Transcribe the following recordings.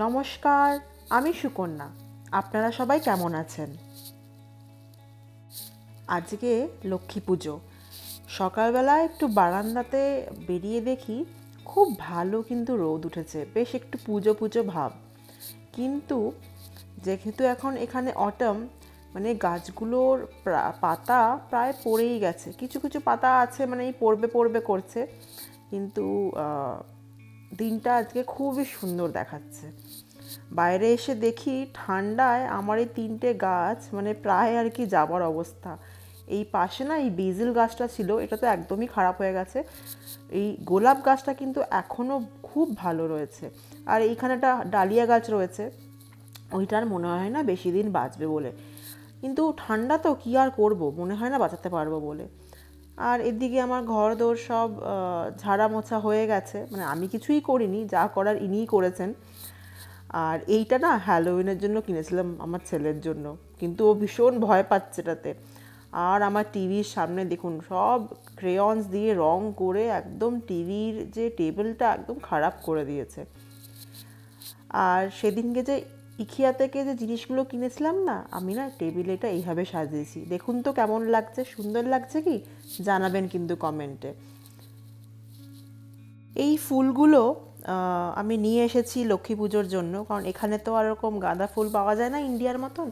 নমস্কার, আমি সুকন্যা। আপনারা সবাই কেমন আছেন? আজকে লক্ষ্মী পুজো। সকালবেলা একটু বারান্দাতে বেরিয়ে দেখি খুব ভালো কিন্তু রোদ উঠেছে। বেশ একটু পুজো পুজো ভাব। কিন্তু যেহেতু এখন এখানে অটম মানে গাছগুলোর পাতা প্রায় পড়েই গেছে। কিছু কিছু পাতা আছে মানে এই পড়বে পড়বে করছে। কিন্তু দিনটা আজকে খুবই সুন্দর দেখাচ্ছে। বাইরে এসে দেখি ঠান্ডায় আমার এই তিনটে গাছ মানে প্রায় আর কি যাবার অবস্থা। এই পাশে না এই বেজিল গাছটা ছিল, এটা তো একদমই খারাপ হয়ে গেছে। এই গোলাপ গাছটা কিন্তু এখনও খুব ভালো রয়েছে। আর এইখানে একটা ডালিয়া গাছ রয়েছে, ওইটার মনে হয় না বেশি দিন বাঁচবে বলে। কিন্তু ঠান্ডা তো কী আর করব, মনে হয় না বাঁচাতে পারব বলে। আর এদিকে আমার ঘর দোর সব ঝাড়া মোছা হয়ে গেছে। মানে আমি কিছুই করিনি, যা করার ইনিই করেছেন। আর এইটা না হ্যালোউইনের জন্য কিনেছিলাম আমার ছেলের জন্য। কিন্তু ও ভীষণ ভয় পাচ্ছে এটাতে। আর আমার টিভির সামনে দেখুন, সব ক্রেয়ন্স দিয়ে রং করে একদম টিভির যে টেবিলটা একদম খারাপ করে দিয়েছে। আর সেদিনকে যে ইকিয়া থেকে যে জিনিসগুলো কিনেছিলাম না, আমি না টেবিলে এটা এইভাবে সাজিয়েছি। দেখুন তো কেমন লাগছে, সুন্দর লাগছে কি? জানাবেন কিন্তু কমেন্টে এই ফুলগুলো আমি নিয়ে এসেছি লক্ষ্মী পুজোর জন্য, কারণ এখানে তো আর এরকম গাঁদা ফুল পাওয়া যায় না ইন্ডিয়ার মতন।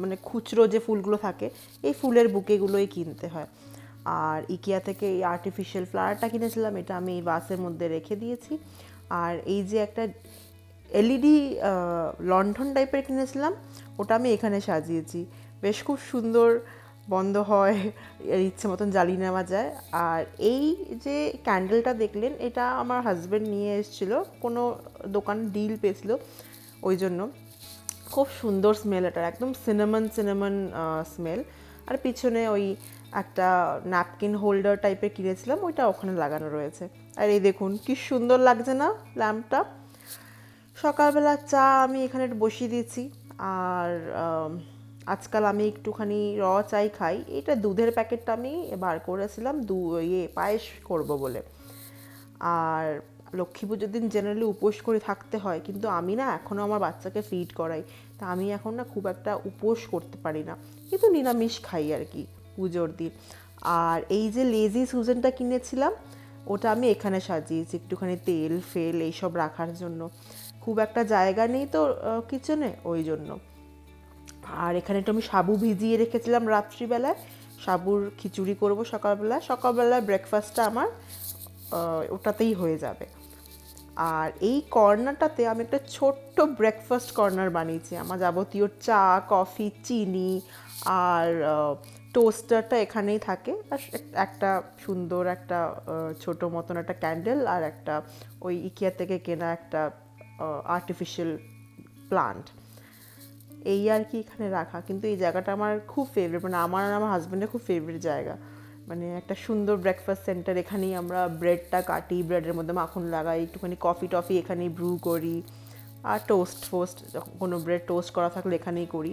মানে খুচরো যে ফুলগুলো থাকে, এই ফুলের বুকেগুলোই কিনতে হয়। আর ইকিয়া থেকে এই আর্টিফিশিয়াল ফ্লাওয়ারটা কিনেছিলাম, এটা আমি এই বাসের মধ্যে রেখে দিয়েছি। আর এই যে একটা এলইডি লন্ঠন টাইপের কিনেছিলাম, ওটা আমি এখানে সাজিয়েছি। বেশ খুব সুন্দর বন্ধ হয় ইচ্ছে মতন জ্বালিয়ে নেওয়া যায়। আর এই যে ক্যান্ডেলটা দেখলেন, এটা আমার হাজব্যান্ড নিয়ে এসেছিল, কোনো দোকান ডিল পেয়েছিল ওই জন্য। খুব সুন্দর স্মেল এটা একদম সিনেমন সিনেমন স্মেল আর পিছনে ওই একটা ন্যাপকিন হোল্ডার টাইপের কিনেছিলাম, ওইটা ওখানে লাগানো রয়েছে। আর এই দেখুন, কি সুন্দর লাগছে না ল্যাম্পটা সকালবেলা চা আমি এখানে বসিয়ে দিয়েছি। আর আজকাল আমি একটুখানি র চাই খাই। এটা দুধের প্যাকেটটা আমি বার করেছিলাম, দু ইয়ে পায়েস করব বলে। আর লক্ষ্মী পুজোর দিন জেনারেলি উপোস করে থাকতে হয়, কিন্তু আমি না এখনও আমার বাচ্চাকে ফিড করাই। তা আমি এখন না খুব একটা উপোস করতে পারি না। কিন্তু নিরামিষ খাই আর কি পুজোর দিন। আর এই যে লেজি সুজেনটা কিনেছিলাম, ওটা আমি এখানে সাজিয়েছি একটুখানি তেল, ফেল, এইসব রাখার জন্য। খুব একটা জায়গা নেই তো কিচেনে ওই জন্য। আর এখানে একটু আমি সাবু ভিজিয়ে রেখেছিলাম রাত্রিবেলায়। সাবুর খিচুড়ি করব সকালবেলা সকালবেলায় ব্রেকফাস্টটা আমার ওটাতেই হয়ে যাবে। আর এই কর্নারটাতে আমি একটা ছোট্ট ব্রেকফাস্ট কর্নার বানিয়েছি। আমার যাবতীয় চা, কফি, চিনি আর টোস্টারটা এখানেই থাকে। আর একটা সুন্দর একটা ছোট মতন একটা ক্যান্ডেল আর একটা ওই ইকিয়া থেকে কেনা একটা আর্টিফিশিয়াল প্লান্ট এই আর কি এখানে রাখা। কিন্তু এই জায়গাটা আমার খুব ফেভারিট মানে আমার আর আমার হাজব্যান্ডের খুব ফেভারিট জায়গা। মানে একটা সুন্দর ব্রেকফাস্ট সেন্টার এখানেই আমরা ব্রেডটা কাটি ব্রেডের মধ্যে মাখন লাগাই, একটুখানি কফি টফি এখানেই ব্রু করি। আর টোস্ট ফোস্ট কোনো ব্রেড টোস্ট করা থাকলে এখানেই করি।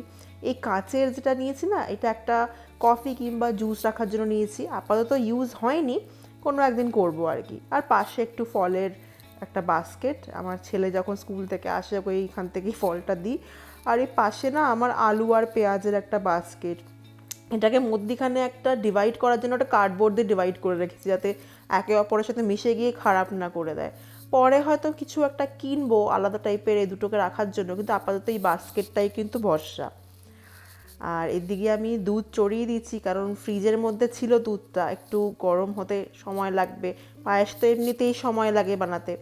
এই কাঁচের যেটা নিয়েছি না, এটা একটা কফি কিংবা জুস রাখার জন্য নিয়েছি। আপাতত ইউজ হয়নি, কোনো একদিন করব আর কি। আর পাশে একটু ফলের একটা বাস্কেট আমার ছেলে যখন স্কুল থেকে আসে, ওকে এইখান থেকেই ফলটা দিই। আর এই পাশে না আমার আলু আর পেঁয়াজের একটা বাস্কেট এটাকে মধ্যিখানে একটা ডিভাইড করার জন্য একটা কার্ডবোর্ড দিয়ে ডিভাইড করে রেখেছি যাতে একে অপরের সাথে মিশে গিয়ে খারাপ না করে দেয়। পরে হয়তো কিছু একটা কিনবো আলাদা টাইপের এই দুটোকে রাখার জন্য, কিন্তু আপাতত এই বাস্কেটটাই কিন্তু ভরসা। আর এদিকে আমি দুধ চড়িয়ে দিচ্ছি, কারণ ফ্রিজের মধ্যে ছিল দুধটা, একটু গরম হতে সময় লাগবে। পায়েস তো এমনিতেই সময় লাগে বানাতে।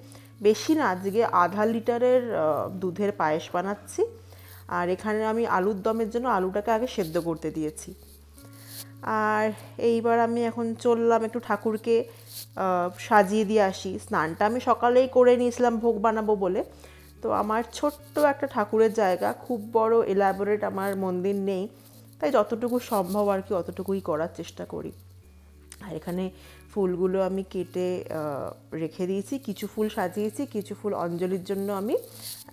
বেশি না, আজকে আধা লিটারের দুধের পায়েস বানাচ্ছি। আর এখানে আমি আলুর দমের জন্য আলুটাকে আগে সেদ্ধ করতে দিয়েছি। আর এইবার আমি এখন চললাম একটু ঠাকুরকে সাজিয়ে দিয়ে আসি। স্নানটা আমি সকালেই করে নিয়েছিলাম, ভোগ বানাবো বলে। তো আমার ছোট্ট একটা ঠাকুরের জায়গা, খুব বড় এলাবোরেট আমার মন্দির নেই। তাই যতটুকু সম্ভব আর কি অতটুকুই করার চেষ্টা করি। আর এখানে ফুলগুলো আমি কেটে রেখে দিয়েছি। কিছু ফুল সাজিয়েছি, কিছু ফুল অঞ্জলির জন্য আমি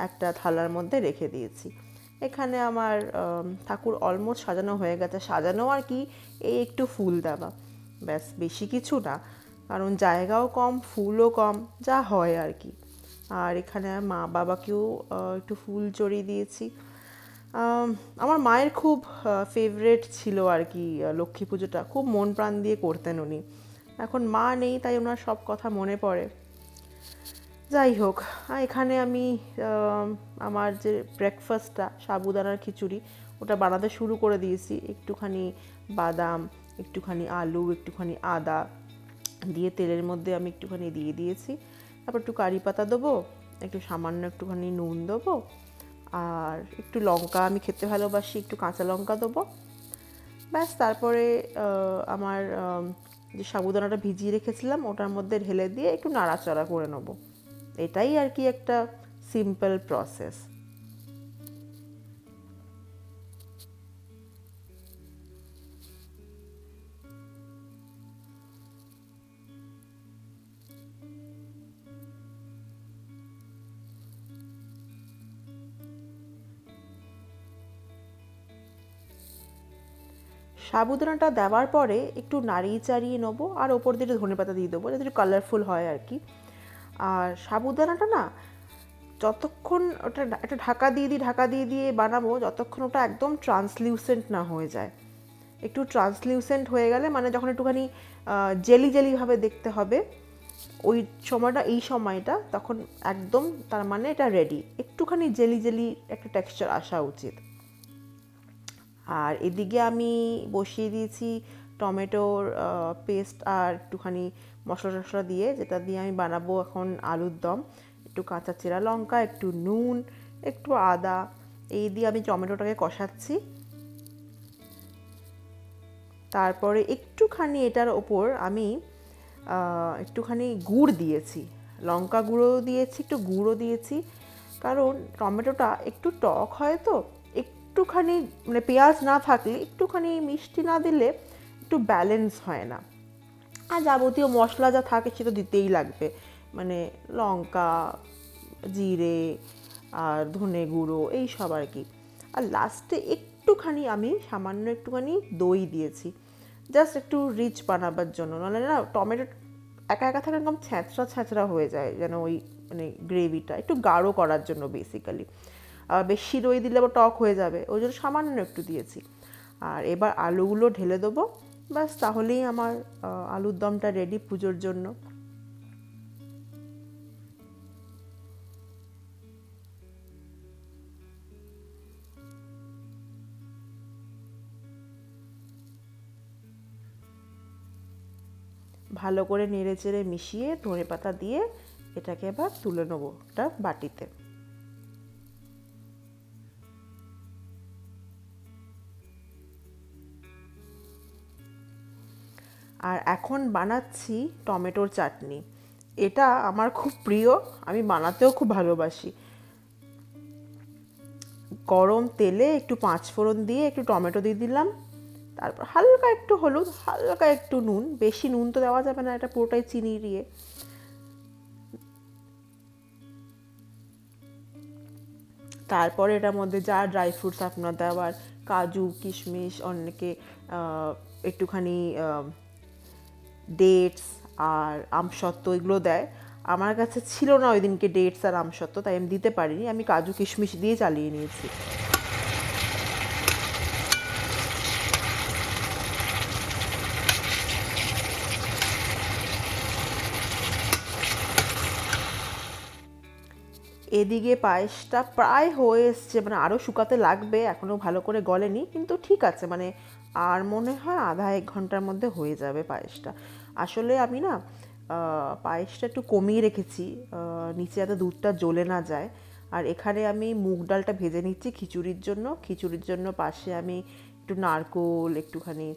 একটা থালার মধ্যে রেখে দিয়েছি। এখানে আমার ঠাকুর অলমোস্ট সাজানো হয়ে গেছে। সাজানো আর কি, এই একটু ফুল দেওয়া। ব্যাস, বেশি কিছু না, কারণ জায়গাও কম, ফুলও কম, যা হয় আর কি। আর এখানে মা বাবাকেও একটু ফুল চড়িয়ে দিয়েছি। আমার মায়ের খুব ফেভারেট ছিল আর কি লক্ষ্মী পুজোটা। খুব মন প্রাণ দিয়ে করতেন উনি। এখন মা নেই, তাই ওনার সব কথা মনে পড়ে। যাই হোক এখানে আমি আমার যে ব্রেকফাস্টটা সাবুদানার খিচুড়ি, ওটা বানাতে শুরু করে দিয়েছি। একটুখানি বাদাম, একটুখানি আলু, একটুখানি আদা দিয়ে তেলের মধ্যে আমি একটুখানি দিয়ে দিয়েছি। তারপর একটু কারি পাতা দেবো, একটু সামান্য একটুখানি নুন দেবো, আর একটু লঙ্কা আমি খেতে ভালোবাসি, একটু কাঁচা লঙ্কা দেবো। ব্যাস, তারপরে আমার যে সাবুদানাটা ভিজিয়ে রেখেছিলাম, ওটার মধ্যে ঢেলে দিয়ে একটু নাড়াচাড়া করে নেব। এটাই আর কি একটা সিম্পল প্রসেস সাবুদানাটা দেওয়ার পরে একটু নাড়িয়ে চাড়িয়ে নেব আর ওপর দিয়ে ধনে পাতা দিয়ে দেবো, যাতে কালারফুল হয় আর কি। আর সাবুদানাটা না, যতক্ষণ ওটা একটা ঢাকা দিয়ে দিই, ঢাকা দিয়ে দিয়ে বানাবো, যতক্ষণ ওটা একদম ট্রান্সলিউসেন্ট না হয়ে যায়। একটু ট্রান্সলিউসেন্ট হয়ে গেলে মানে যখন একটুখানি জেলি জেলিভাবে দেখতে হবে, ওই সময়টা, এই সময়টা তখন একদম তার মানে এটা রেডি একটুখানি জেলি জেলি একটা টেক্সচার আসা উচিত। আর এদিকে আমি বসিয়ে দিয়েছি টমেটোর পেস্ট আর একটুখানি মশলা টশলা দিয়ে, যেটা দিয়ে আমি বানাবো এখন আলুর দম, একটু কাঁচা চেরা লঙ্কা, একটু নুন, একটু আদা, এই দিয়ে আমি টমেটোটাকে কষাচ্ছি। তারপরে একটুখানি এটার ওপর আমি একটুখানি গুড় দিয়েছি। লঙ্কা গুঁড়ো দিয়েছি, একটু গুঁড়ো দিয়েছি। কারণ টমেটোটা একটু টক হয় তো, একটুখানি মানে পেঁয়াজ না থাকলে একটুখানি মিষ্টি না দিলে একটু ব্যালেন্স হয় না। আর যাবতীয় মশলা যা থাকে সেটা দিতেই লাগবে। মানে লঙ্কা, জিরে আর ধনে গুঁড়ো, এই সব আর কি। আর লাস্টে একটুখানি আমি সামান্য একটুখানি দই দিয়েছি। জাস্ট একটু রিচ বানাবার জন্য। নাহলে না টমেটো একা একা থাকা একদম ছ্যাঁচড়া ছ্যাঁচড়া হয়ে যায়, যেন ওই মানে গ্রেভিটা একটু গাঢ় করার জন্য বেসিক্যালি আর বেশি দই দিলে আবার টক হয়ে যাবে। ওই জন্য সামান্য একটু দিয়েছি। আর এবার আলুগুলো ঢেলে দেবো। ব্যাস, তাহলেই আমার আলুর দমটা রেডি পুজোর জন্য। ভালো করে নেড়ে চেড়ে মিশিয়ে ধনে পাতা দিয়ে এটাকে এবার তুলে নেব একটা বাটিতে। আর এখন বানাচ্ছি টমেটোর চাটনি। এটা আমার খুব প্রিয়, আমি বানাতেও খুব ভালোবাসি। গরম তেলে একটু পাঁচ ফোড়ন দিয়ে একটু টমেটো দিয়ে দিলাম। তারপর হালকা একটু হলুদ, হালকা একটু নুন, বেশি নুন তো দেওয়া যাবে না, এটা পুরোটাই চিনি দিয়ে। তারপরে এটার মধ্যে যা ড্রাই ফ্রুটস আপনার দেওয়ার, কাজু, কিশমিশ অনেকে একটুখানি ডেটস আর আমসত্ত্ব এগুলো দেয়। আমার কাছে ছিল না ওই দিনকে ডেটস আর আমসত্ত্ব, তাই আমি দিতে পারিনি। আমি কাজু কিশমিশ দিয়ে চালিয়ে নিয়েছি। এদিকে পায়েসটা প্রায় হয়ে এসছে মানে আরও শুকাতে লাগবে এখনও ভালো করে গলেনি, কিন্তু ঠিক আছে মানে আর মনে হয় আধা এক ঘণ্টার মধ্যে হয়ে যাবে পায়েসটা। আসলে আমি না পায়েসটা একটু কমিয়ে রেখেছি নিচে যাতে দুধটা জ্বলে না যায়। আর এখানে আমি মুগ ডালটা ভেজে নিচ্ছি খিচুড়ির জন্য। খিচুড়ির জন্য পাশে আমি একটু নারকোল, একটুখানি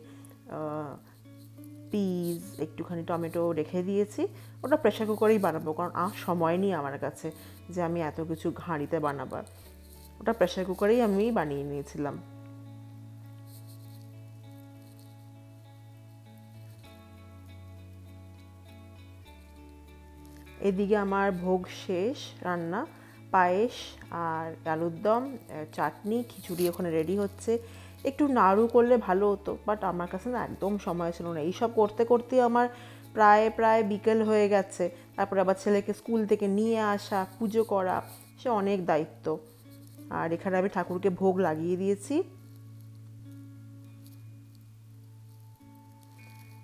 পিস, একটুখানি টমেটো রেখে দিয়েছি। ওটা প্রেশার কুকারেই বানাবো, কারণ আর সময় নেই আমার কাছে যে আমি এত কিছু ঘাঁড়িতে বানাবার। ওটা প্রেশার কুকারেই আমি বানিয়ে নিয়েছিলাম। এদিকে আমার ভোগ শেষ, রান্না, পায়েস আর আলুর দম চাটনি, খিচুড়ি ওখানে রেডি হচ্ছে। একটু নাড়ু করলে ভালো হতো বাট আমার কাছে না একদম সময় ছিল না। এইসব করতে করতে আমার প্রায় প্রায় বিকেল হয়ে গেছে। তারপরে আবার ছেলেকে স্কুল থেকে নিয়ে আসা, পুজো করা, সে অনেক দায়িত্ব। আর এখানে আমি ঠাকুরকে ভোগ লাগিয়ে দিয়েছি।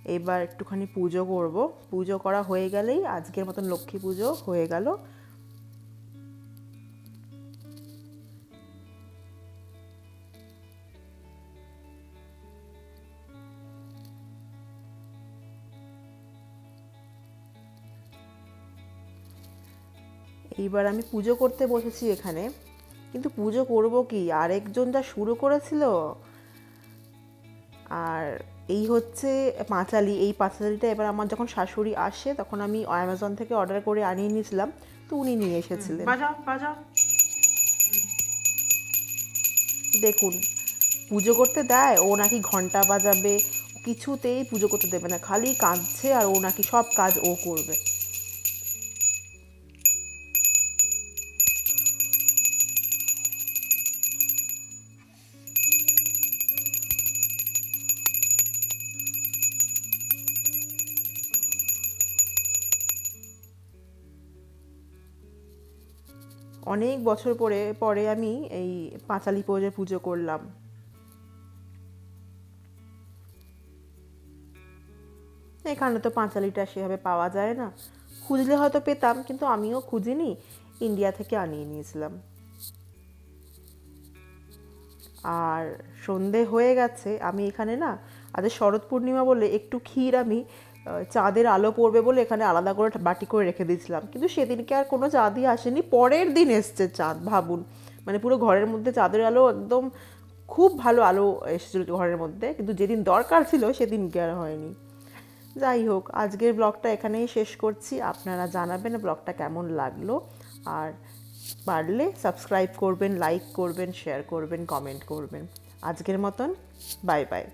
এবার একটুখানি পুজো করব। পুজো করা হয়ে গেলেই আজকের মতন লক্ষ্মী পুজো হয়ে গেল। এইবার আমি পুজো করতে বসেছি এখানে। কিন্তু পুজো করব কি? আরেকজন যা শুরু করেছিল? আর এই হচ্ছে পাঁচালি এই পাঁচালিটা এবার আমার যখন শাশুড়ি আসে তখন আমি অ্যামাজন থেকে অর্ডার করে আনিয়ে নিয়েছিলাম তো উনি নিয়ে এসেছিলেন। দেখুন পুজো করতে দেয় ও নাকি ঘণ্টা বাজাবে কিছুতেই পুজো করতে দেবে না খালি কাঁদছে আর ও নাকি সব কাজ ও করবে। অনেক বছর পরে পরে আমি এই পাঁচালি পুজো পুজো করলাম। এখানে তো পাঁচালিটা সেভাবে পাওয়া যায় না। খুঁজলে হয়তো পেতাম, কিন্তু আমিও খুঁজিনি। ইন্ডিয়া থেকে আনিয়ে নিয়েছিলাম। আর সন্ধে হয়ে গেছে, আমি এখানে না, আজ শরৎ পূর্ণিমা বলে একটু ক্ষীর আমি চাঁদের আলো পড়বে বলে এখানে আলাদা করে বাটি করে রেখে দিয়েছিলাম। কিন্তু সেদিনকে আর কোনো চাঁদই আসেনি। পরের দিন এসছে চাঁদ, ভাবুন। মানে পুরো ঘরের মধ্যে চাঁদের আলো একদম খুব ভালো আলো এসেছিল ঘরের মধ্যে। কিন্তু যেদিন দরকার ছিল সেদিনকে আর হয়নি। যাই হোক, আজকের ব্লগটা এখানেই শেষ করছি। আপনারা জানাবেন ব্লগটা কেমন লাগল। আর পারলে সাবস্ক্রাইব করবেন, লাইক করবেন, শেয়ার করবেন, কমেন্ট করবেন। আজকের মতন, বাই বাই।